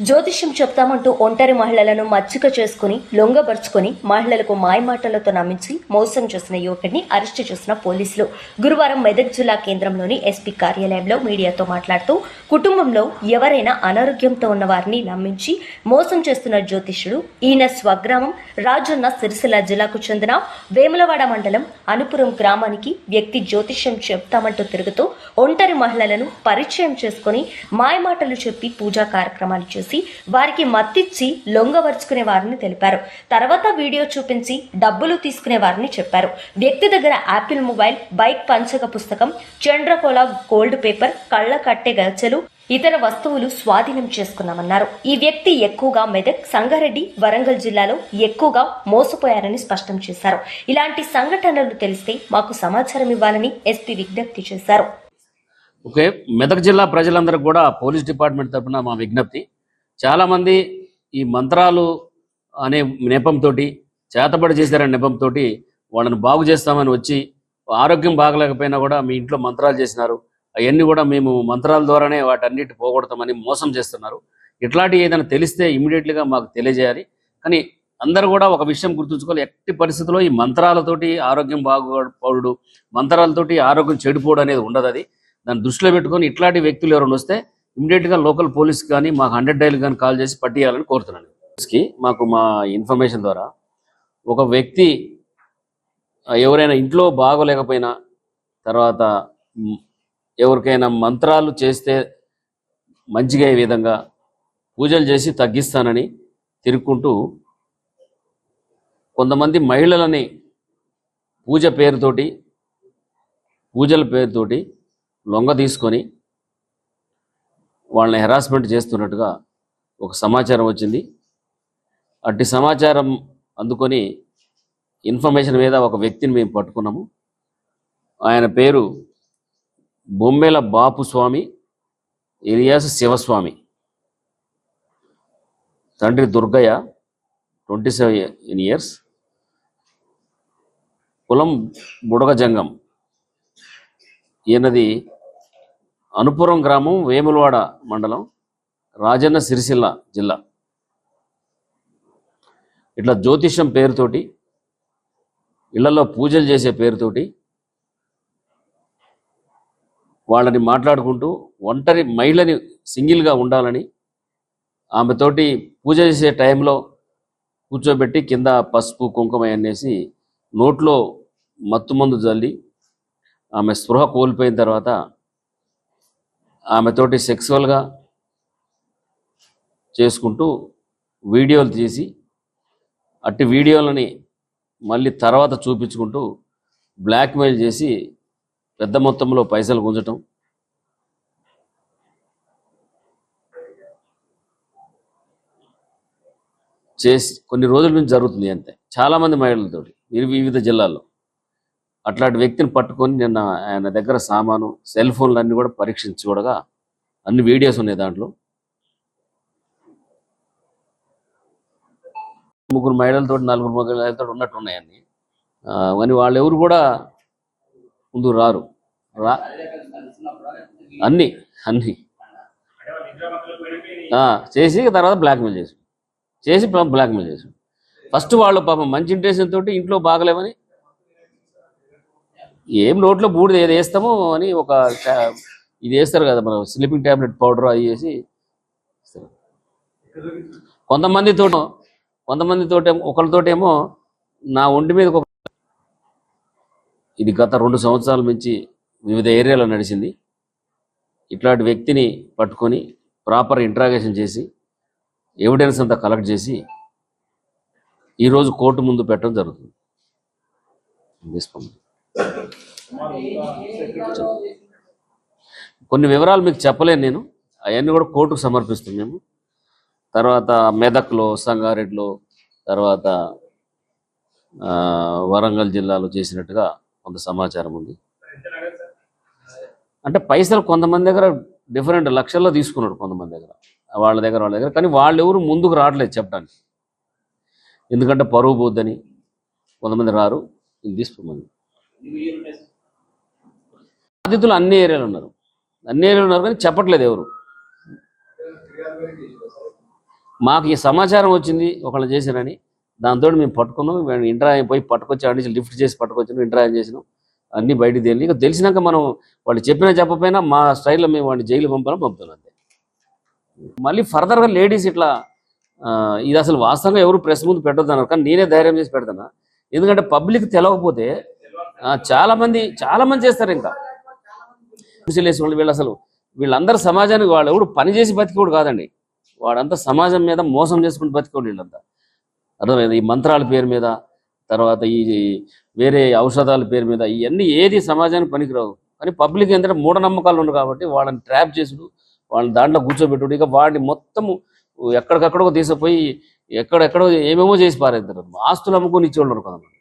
జ్యోతిష్యం చెప్తామంటూ ఒంటరి మహిళలను మచ్చిక చేసుకుని లొంగబరుచుకొని మహిళలకు మాయమాటలతో నమ్మించి మోసం చేసిన యువకుడిని అరెస్టు చేసిన పోలీసులు. గురువారం మెదక్ జిల్లా కేంద్రంలోని ఎస్పీ కార్యాలయంలో మీడియాతో మాట్లాడుతూ కుటుంబంలో ఎవరైనా అనారోగ్యంతో ఉన్న వారిని నమ్మించి మోసం చేస్తున్న జ్యోతిష్యుడు ఈయన స్వగ్రామం రాజన్న సిరిసిల్ల జిల్లాకు చెందిన వేములవాడ మండలం అనుపురం గ్రామానికి వ్యక్తి జ్యోతిష్యం చెప్తామంటూ తిరుగుతూ ఒంటరి మహిళలను పరిచయం చేసుకొని మాయమాటలు చెప్పి పూజా కార్యక్రమాలు చేసి వారికి మత్తిచ్చి లొంగవరుచుకునే వారిని తెలిపారు. తర్వాత వీడియో చూపించి డబ్బులు తీసుకునే వారిని చెప్పారు. వ్యక్తి దగ్గర యాపిల్ మొబైల్ బైక్ పంచక పుస్తకం చండ్రకోల గోల్డ్ పేపర్ కళ్ళ కట్టే గల్చెలు ఇతర వస్తువులు స్వాధీనం చేసుకున్నామన్నారు ఈ వ్యక్తి ఎక్కువగా మెదక్ సంగారెడ్డి వరంగల్ జిల్లాలో ఎక్కువగా మోసపోయారని స్పష్టం చేశారు. ఇలాంటి సంఘటనలు తెలిస్తే మాకు సమాచారం ఇవ్వాలని ఎస్పీ విజ్ఞప్తి చేశారు. ఓకే మెదక్ జిల్లా ప్రజలందరూ కూడా పోలీస్ డిపార్ట్మెంట్ తరపున మా విజ్ఞప్తి. చాలామంది ఈ మంత్రాలు అనే నెపంతో చేతబడి చేశారనే నెపంతో వాళ్ళని బాగు చేస్తామని వచ్చి ఆరోగ్యం బాగలేకపోయినా కూడా మీ ఇంట్లో మంత్రాలు చేసినారు. అవన్నీ కూడా మేము మంత్రాల ద్వారానే వాటన్నిటి పోగొడతామని మోసం చేస్తున్నారు. ఇట్లాంటి ఏదైనా తెలిస్తే ఇమీడియట్లీగా మాకు తెలియజేయాలి. కానీ అందరూ కూడా ఒక విషయం గుర్తుంచుకోవాలి. ఎట్టి పరిస్థితుల్లో ఈ మంత్రాలతోటి ఆరోగ్యం బాగుపడు మంత్రాలతోటి ఆరోగ్యం చెడిపోవడం అనేది ఉండదు అది. దాన్ని దృష్టిలో పెట్టుకొని ఇట్లాంటి వ్యక్తులు ఎవరైనా వస్తే ఇమీడియట్గా లోకల్ పోలీస్ కానీ మాకు హండ్రెడ్ డైల్ కానీ కాల్ చేసి పట్టియాలని కోరుతున్నాను. పోలీస్కి మాకు మా ఇన్ఫర్మేషన్ ద్వారా ఒక వ్యక్తి ఎవరైనా ఇంట్లో బాగోలేకపోయినా తర్వాత ఎవరికైనా మంత్రాలు చేస్తే మంచిగా అయ్యే విధంగా పూజలు చేసి తగ్గిస్తానని తిరుక్కుంటూ కొంతమంది మహిళలని పూజ పేరుతోటి పూజల పేరుతోటి లొంగ తీసుకొని వాళ్ళని హెరాస్మెంట్ చేస్తున్నట్టుగా ఒక సమాచారం వచ్చింది. అట్టి సమాచారం అందుకొని ఇన్ఫర్మేషన్ మీద ఒక వ్యక్తిని మేము పట్టుకున్నాము. ఆయన పేరు బొమ్మెల బాపు స్వామి ఇలియాస్ శివస్వామి. తండ్రి దుర్గయ్య ట్వంటీ సెవెన్ ఇయర్స్ కులం బుడగజంగం. ఈయనది అనుపురం గ్రామం వేములవాడ మండలం రాజన్న సిరిసిల్ల జిల్లా. ఇట్లా జ్యోతిష్యం పేరుతోటి ఇళ్ళలో పూజలు చేసే పేరుతోటి వాళ్ళని మాట్లాడుకుంటూ ఒంటరి మహిళని సింగిల్గా ఉండాలని ఆమెతోటి పూజ చేసే టైంలో కూర్చోబెట్టి కింద పసుపు కుంకుమ అనేసి నోట్లో మత్తుమందు జల్లి ఆమె స్పృహ కోల్పోయిన తర్వాత ఆమెతోటి సెక్సువల్గా చేసుకుంటూ వీడియోలు తీసి అట్టి వీడియోలని మళ్ళీ తర్వాత చూపించుకుంటూ బ్లాక్మెయిల్ చేసి పెద్ద మొత్తంలో పైసలు గుంజటం. చేసి కొన్ని రోజుల నుంచి జరుగుతుంది అంతే. చాలామంది మహిళలతోటి వివిధ జిల్లాల్లో. అట్లాంటి వ్యక్తిని పట్టుకొని నిన్న ఆయన దగ్గర సామాను సెల్ ఫోన్లు అన్నీ కూడా పరీక్షించి కూడా అన్ని వీడియోస్ ఉన్నాయి దాంట్లో. ముగ్గురు మహిళలతో నలుగురు మహిళలతో ఉన్నట్టు ఉన్నాయని కానీ వాళ్ళు ఎవరు కూడా ముందు రారు. రా అన్ని అన్ని. చేసి తర్వాత బ్లాక్మెయిల్ చేసి చేసి బ్లాక్మెయిల్ చేసి ఫస్ట్ వాళ్ళు పాపం మంచి ఇంటెన్షన్ తోటి ఇంట్లో బాగలేమని ఏం నోట్లో బూడిద ఏది వేస్తామో అని ఒక ఇది వేస్తారు కదా మనం స్లీపింగ్ టాబ్లెట్ పౌడర్ అది వేసి కొంతమంది తోట కొంతమంది తోటేమో ఒకరితోటేమో నా ఒంటి మీద ఒక ఇది గత రెండు సంవత్సరాల నుంచి వివిధ ఏరియాలో నడిచింది ఇట్లాంటి వ్యక్తిని పట్టుకొని ప్రాపర్ ఇంట్రాగేషన్ చేసి ఎవిడెన్స్ అంతా కలెక్ట్ చేసి ఈరోజు కోర్టు ముందు పెట్టడం జరుగుతుంది తీసుకోండి. కొన్ని వివరాలు మీకు చెప్పలేను నేను. అవన్నీ కూడా కోర్టుకు సమర్పిస్తాం మేము. తర్వాత మెదక్లో సంగారెడ్డిలో తర్వాత వరంగల్ జిల్లాలో చేసినట్టుగా కొంత సమాచారం ఉంది. అంటే పైసలు కొంతమంది దగ్గర డిఫరెంట్ లక్షల్లో తీసుకున్నాడు కొంతమంది దగ్గర. వాళ్ళ దగ్గర వాళ్ళ దగ్గర. కానీ వాళ్ళు ఎవరు ముందుకు రావట్లేదు చెప్పడానికి. ఎందుకంటే పరువు పోద్దని కొంతమంది రారు ఇది తీసుకోమని. బాధితులు అన్ని ఏరియాలు ఉన్నారు. అన్ని ఏరియాలు ఉన్నారు కానీ చెప్పట్లేదు ఎవరు. మాకు ఈ సమాచారం వచ్చింది ఒకళ్ళు చేశారని. దాంతో మేము పట్టుకున్నాం. మేము పోయి పట్టుకొచ్చి ఆడి లిఫ్ట్ చేసి పట్టుకొచ్చాను ఇంటరా చేసినాం. అన్ని బయటికి తేలి ఇక తెలిసినాక మనం వాళ్ళు చెప్పినా చెప్పకపోయినా మా స్టైల్లో మేము వాడిని జైలు పంపాలని పంపుతున్నాం అంతే. మళ్ళీ ఫర్దర్గా లేడీస్ ఇట్లా ఇది అసలు వాస్తవంగా ఎవరు ప్రెస్ ముందు పెట్టొద్దన్నారు. కానీ నేనే ధైర్యం చేసి పెడతాను? ఎందుకంటే పబ్లిక్ తెలవకపోతే చాలామంది చాలామంది చాలా మంది చేస్తారు ఇంకా. ముసిలేసి వాళ్ళు వీళ్ళు అసలు వీళ్ళందరూ సమాజానికి వాళ్ళు ఎవడు పని చేసి బతికోడు కాదండి. వాడంతా సమాజం మీద మోసం చేసుకుని బతికోడు వీళ్ళంతా. అర్థమైంది? ఈ మంత్రాల పేరు మీద తర్వాత ఈ వేరే ఔషధాల పేరు మీద ఇవన్నీ ఏది సమాజానికి పనికిరావు. కానీ పబ్లిక్ ఏంటంటే మూఢనమ్మకాలు ఉండవు కాబట్టి వాళ్ళని ట్రాప్ చేసుడు వాళ్ళని దాంట్లో కూర్చోబెట్టుడు. ఇక వాడిని మొత్తము ఎక్కడికక్కడికో తీసుకుపోయి ఎక్కడెక్కడో ఏమేమో చేసి పారేస్తారు ఆస్తులు అమ్ముకొని ఇచ్చేవాళ్ళు కొంతమంది.